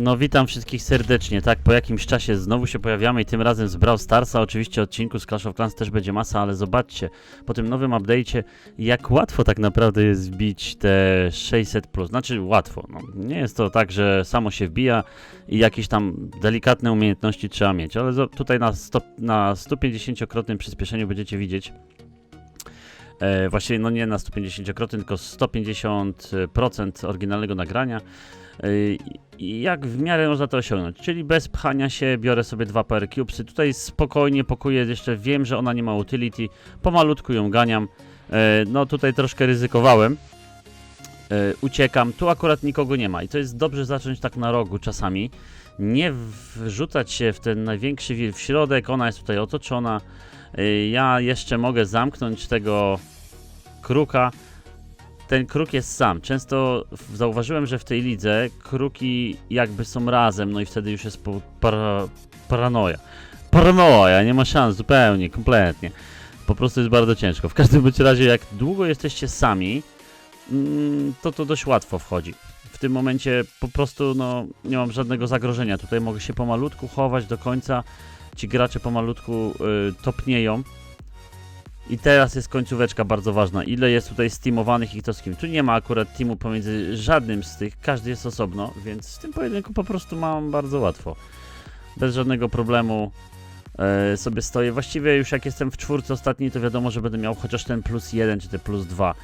No witam wszystkich serdecznie, tak, po jakimś czasie znowu się pojawiamy i tym razem z Brawl Starsa, oczywiście odcinku z Clash of Clans też będzie masa, ale zobaczcie, po tym nowym update'cie, jak łatwo tak naprawdę jest wbić te 600+, plus. znaczy łatwo, no, nie jest to tak, że samo się wbija i jakieś tam delikatne umiejętności trzeba mieć, ale tutaj na, na 150-krotnym przyspieszeniu będziecie widzieć, e, właściwie no nie na 150-krotnym, tylko 150% oryginalnego nagrania, jak w miarę można to osiągnąć, czyli bez pchania się, biorę sobie dwa power cubesy, tutaj spokojnie pakuję, jeszcze wiem, że ona nie ma utility, pomalutku ją ganiam, Yy, no tutaj troszkę ryzykowałem, Yy, uciekam, tu akurat nikogo nie ma i to jest dobrze zacząć tak na rogu czasami, nie wrzucać się w ten największy wir w środek, ona jest tutaj otoczona, ja jeszcze mogę zamknąć tego kruka, ten kruk jest sam. Często zauważyłem, że w tej lidze kruki jakby są razem, no i wtedy już jest para, paranoja. Paranoja, nie ma szans zupełnie, kompletnie. Po prostu jest bardzo ciężko. W każdym bądź razie, jak długo jesteście sami, mm, to to dość łatwo wchodzi. W tym momencie po prostu no, nie mam żadnego zagrożenia. Tutaj mogę się pomalutku chować do końca. Ci gracze pomalutku y, topnieją. I teraz jest końcóweczka bardzo ważna. Ile jest tutaj steamowanych i kto z kim? Tu nie ma akurat teamu pomiędzy żadnym z tych, każdy jest osobno, więc w tym pojedynku po prostu mam bardzo łatwo. Bez żadnego problemu e, sobie stoję. Właściwie już jak jestem w czwórce ostatniej, to wiadomo, że będę miał chociaż ten plus jeden czy ten plus dwa.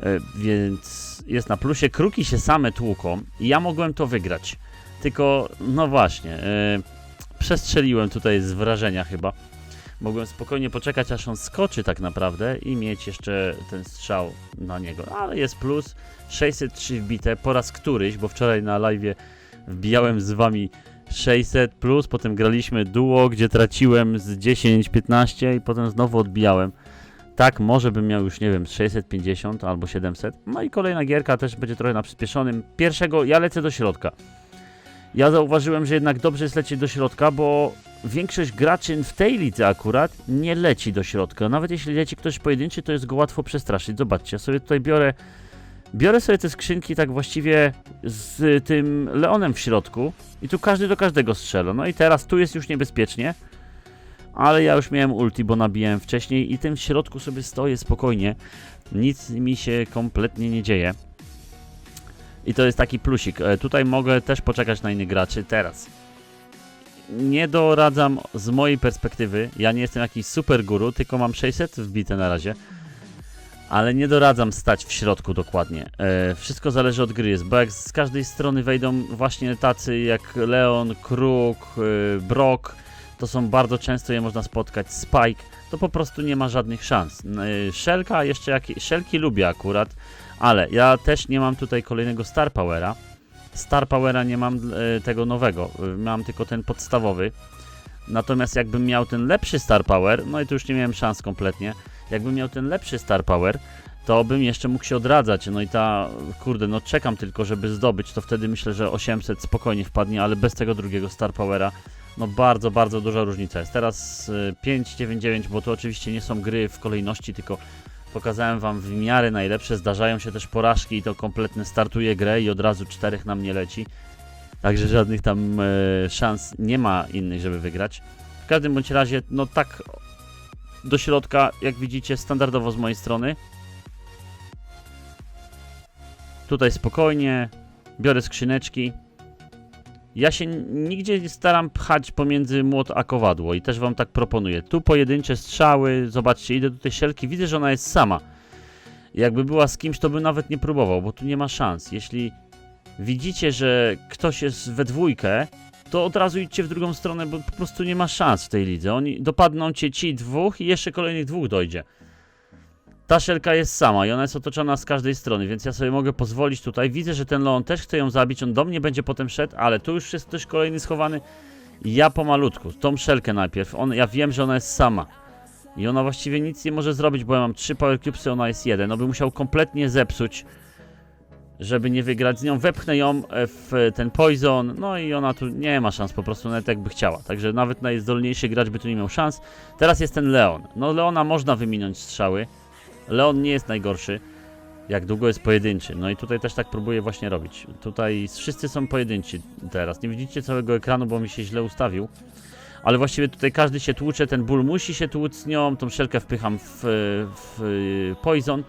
E, więc jest na plusie. Kruki się same tłuką i ja mogłem to wygrać. Tylko, no właśnie, e, przestrzeliłem tutaj z wrażenia chyba. Mogłem spokojnie poczekać, aż on skoczy tak naprawdę i mieć jeszcze ten strzał na niego. Ale jest plus. 603 wbite po raz któryś, bo wczoraj na live wbijałem z wami 600 plus, potem graliśmy duo, gdzie traciłem z 10, 15 i potem znowu odbijałem. Tak, może bym miał już, nie wiem, 650 albo 700. No i kolejna gierka też będzie trochę na przyspieszonym. Pierwszego, ja lecę do środka. Ja zauważyłem, że jednak dobrze jest lecieć do środka, bo większość graczy w tej lidze akurat nie leci do środka. Nawet jeśli leci ktoś pojedynczy, to jest go łatwo przestraszyć. Zobaczcie, ja sobie tutaj biorę. Biorę sobie te skrzynki tak właściwie z tym Leonem w środku i tu każdy do każdego strzela. No i teraz tu jest już niebezpiecznie, ale ja już miałem ulti, bo nabijałem wcześniej i tym w środku sobie stoję spokojnie. Nic mi się kompletnie nie dzieje. I to jest taki plusik. E, Tutaj mogę też poczekać na innych graczy teraz nie doradzam z mojej perspektywy. Ja nie jestem jakiś super guru, tylko mam 600 wbite na razie. Ale nie doradzam stać w środku dokładnie. E, wszystko zależy od gry, jest, bo jak z każdej strony wejdą właśnie tacy jak Leon, Kruk, e, Brock, to są bardzo często je można spotkać, Spike, to po prostu nie ma żadnych szans. E, jeszcze jak Szelki lubię akurat, ale ja też nie mam tutaj kolejnego Star Powera. Star Powera nie mam e, tego nowego, e, mam tylko ten podstawowy. Natomiast jakbym miał ten lepszy Star Power, no i tu już nie miałem szans kompletnie, jakbym miał ten lepszy Star Power, to bym jeszcze mógł się odradzać. No i ta, kurde, no czekam tylko, żeby zdobyć, to wtedy myślę, że 800 spokojnie wpadnie, ale bez tego drugiego Star Powera, no bardzo, bardzo duża różnica jest. Teraz e, 599, bo to oczywiście nie są gry w kolejności, tylko Pokazałem wam w miarę najlepsze, zdarzają się też porażki i to kompletnie startuje grę i od razu czterech na mnie leci. Także żadnych tam e, szans nie ma innych, żeby wygrać. W każdym bądź razie, no tak do środka, jak widzicie, standardowo z mojej strony. Tutaj spokojnie, biorę skrzyneczki. Ja się nigdzie nie staram pchać pomiędzy młot a kowadło i też wam tak proponuję. Tu pojedyncze strzały, zobaczcie, idę do tej szelki, widzę, że ona jest sama. Jakby była z kimś, to bym nawet nie próbował, bo tu nie ma szans. Jeśli widzicie, że ktoś jest we dwójkę, to od razu idźcie w drugą stronę, bo po prostu nie ma szans w tej lidze. Oni dopadną cię ci dwóch i jeszcze kolejnych dwóch dojdzie. Ta szelka jest sama i ona jest otoczona z każdej strony, więc ja sobie mogę pozwolić tutaj. Widzę, że ten Leon też chce ją zabić, on do mnie będzie potem szedł, ale tu już jest ktoś kolejny schowany. Ja pomalutku, tą szelkę najpierw. On, ja wiem, że ona jest sama. I ona właściwie nic nie może zrobić, bo ja mam trzy power cubesy, ona jest jeden. No by musiał kompletnie zepsuć, żeby nie wygrać z nią. Wepchnę ją e, w ten poison, no i ona tu nie ma szans po prostu, nawet jakby chciała. Także nawet najzdolniejszy gracz by tu nie miał szans. Teraz jest ten Leon. No Leona można wyminąć strzały. Leon nie jest najgorszy. jak długo jest pojedynczy. No i tutaj też tak próbuję właśnie robić. Tutaj wszyscy są pojedynczy teraz. Nie widzicie całego ekranu, bo mi się źle ustawił. Ale właściwie tutaj każdy się tłucze, ten ból musi się tłuc nią, tą szelkę wpycham w, w poison.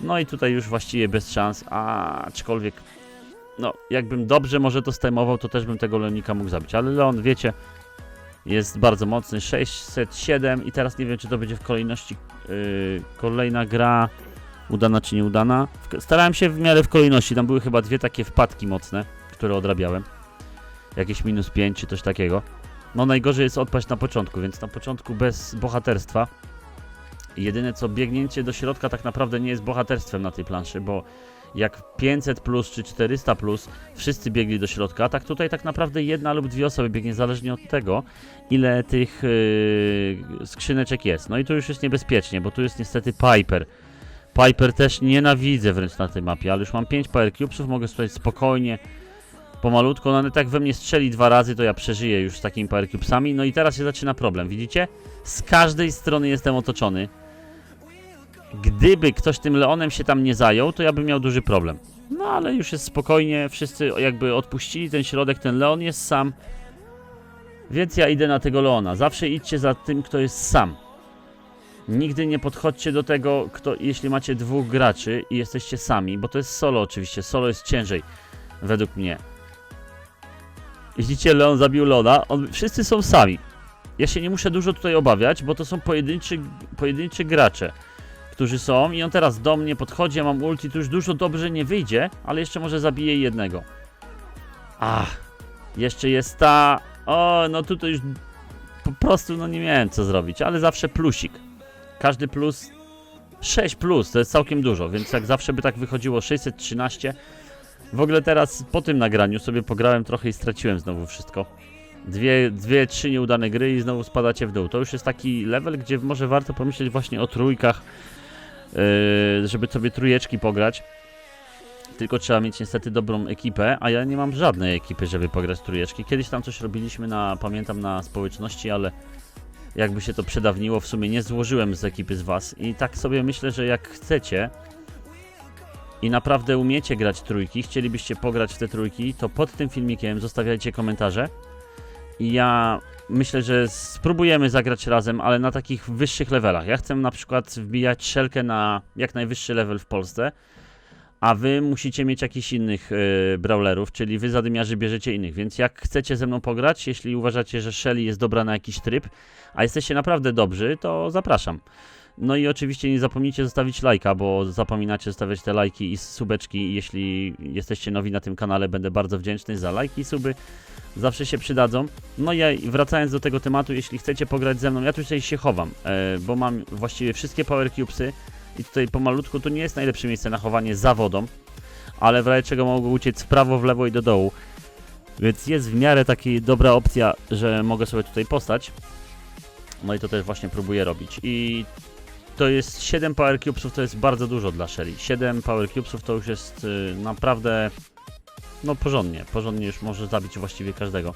No i tutaj już właściwie bez szans, a aczkolwiek no, jakbym dobrze może to stemował, to też bym tego Leonika mógł zabić. Ale Leon, wiecie, jest bardzo mocny, 607 i teraz nie wiem, czy to będzie w kolejności yy, kolejna gra udana czy nieudana. Starałem się w miarę w kolejności, tam były chyba dwie takie wpadki mocne, które odrabiałem. Jakieś minus 5 czy coś takiego. No najgorzej jest odpaść na początku, więc na początku bez bohaterstwa. Jedyne co biegnięcie do środka tak naprawdę nie jest bohaterstwem na tej planszy, bo jak 500 plus czy 400 plus wszyscy biegli do środka, tak tutaj tak naprawdę jedna lub dwie osoby biegnie zależnie od tego, ile tych yy, skrzyneczek jest. No i tu już jest niebezpiecznie, bo tu jest niestety Piper. Piper też nienawidzę wręcz na tej mapie, ale już mam 5 Power Cubesów, mogę sobie spokojnie, pomalutko, no ale tak we mnie strzeli dwa razy, to ja przeżyję już z takimi Power Cubesami. No i teraz się zaczyna problem, widzicie? Z każdej strony jestem otoczony. Gdyby ktoś tym Leonem się tam nie zajął, to ja bym miał duży problem. No ale już jest spokojnie, wszyscy jakby odpuścili ten środek, ten Leon jest sam. Więc ja idę na tego Leona. Zawsze idźcie za tym, kto jest sam. Nigdy nie podchodźcie do tego, kto, jeśli macie dwóch graczy i jesteście sami, bo to jest solo oczywiście. Solo jest ciężej, według mnie. Widzicie, Leon zabił Leona, on, wszyscy są sami. Ja się nie muszę dużo tutaj obawiać, bo to są pojedynczy, pojedynczy gracze którzy są i on teraz do mnie podchodzi, ja mam ulti, tu już dużo dobrze nie wyjdzie, ale jeszcze może zabije jednego. Ach, jeszcze jest ta... O, no tutaj już po prostu no nie miałem co zrobić, ale zawsze plusik. Każdy plus 6 plus, to jest całkiem dużo, więc jak zawsze by tak wychodziło 613. W ogóle teraz po tym nagraniu sobie pograłem trochę i straciłem znowu wszystko. Dwie, dwie, trzy nieudane gry i znowu spadacie w dół. To już jest taki level, gdzie może warto pomyśleć właśnie o trójkach, żeby sobie trójeczki pograć. Tylko trzeba mieć niestety dobrą ekipę, a ja nie mam żadnej ekipy, żeby pograć trójeczki. Kiedyś tam coś robiliśmy na, pamiętam, na społeczności, ale jakby się to przedawniło, w sumie nie złożyłem z ekipy z was. I tak sobie myślę, że jak chcecie i naprawdę umiecie grać trójki, chcielibyście pograć w te trójki, to pod tym filmikiem zostawiajcie komentarze. Ja myślę, że spróbujemy zagrać razem, ale na takich wyższych levelach. Ja chcę na przykład wbijać szelkę na jak najwyższy level w Polsce, a wy musicie mieć jakichś innych yy, brawlerów, czyli wy zadymiarzy bierzecie innych, więc jak chcecie ze mną pograć, jeśli uważacie, że Shelly jest dobra na jakiś tryb, a jesteście naprawdę dobrzy, to zapraszam. No i oczywiście nie zapomnijcie zostawić lajka, bo zapominacie zostawiać te lajki i subeczki. Jeśli jesteście nowi na tym kanale, będę bardzo wdzięczny za lajki i suby. Zawsze się przydadzą. No i wracając do tego tematu, jeśli chcecie pograć ze mną, ja tutaj się chowam, e, bo mam właściwie wszystkie Power Cubesy i tutaj pomalutku to nie jest najlepsze miejsce na chowanie za wodą, ale w razie czego mogę uciec w prawo, w lewo i do dołu. Więc jest w miarę taki dobra opcja, że mogę sobie tutaj postać. No i to też właśnie próbuję robić. I to jest 7 Power Cubesów, to jest bardzo dużo dla Shelly. 7 Power Cubesów to już jest y, naprawdę no porządnie, porządnie już może zabić właściwie każdego.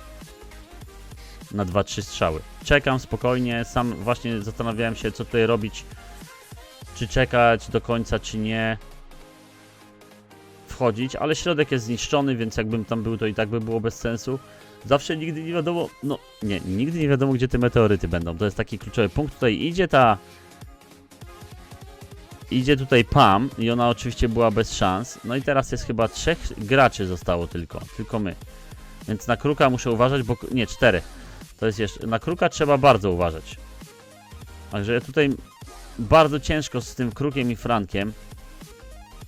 Na 2-3 strzały. Czekam spokojnie, sam właśnie zastanawiałem się co tutaj robić. Czy czekać do końca, czy nie. Wchodzić, ale środek jest zniszczony, więc jakbym tam był, to i tak by było bez sensu. Zawsze nigdy nie wiadomo, no nie, nigdy nie wiadomo gdzie te meteoryty będą. To jest taki kluczowy punkt. Tutaj idzie ta idzie tutaj Pam i ona oczywiście była bez szans. No i teraz jest chyba trzech graczy zostało tylko, tylko my. Więc na kruka muszę uważać, bo nie, czterech. To jest jeszcze, na kruka trzeba bardzo uważać. Także tutaj bardzo ciężko z tym krukiem i frankiem.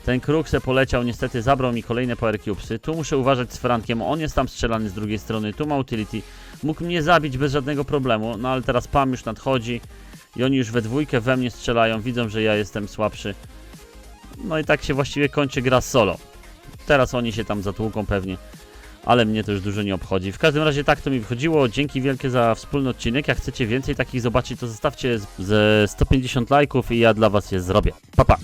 Ten kruk se poleciał, niestety zabrał mi kolejne power cubesy. Tu muszę uważać z frankiem, on jest tam strzelany z drugiej strony, tu ma utility. Mógł mnie zabić bez żadnego problemu, no ale teraz Pam już nadchodzi. I oni już we dwójkę we mnie strzelają, widzą, że ja jestem słabszy. No i tak się właściwie kończy gra solo. Teraz oni się tam zatłuką pewnie, ale mnie to już dużo nie obchodzi. W każdym razie tak to mi wychodziło. Dzięki wielkie za wspólny odcinek. Jak chcecie więcej takich zobaczyć, to zostawcie ze 150 lajków i ja dla was je zrobię. Pa pa!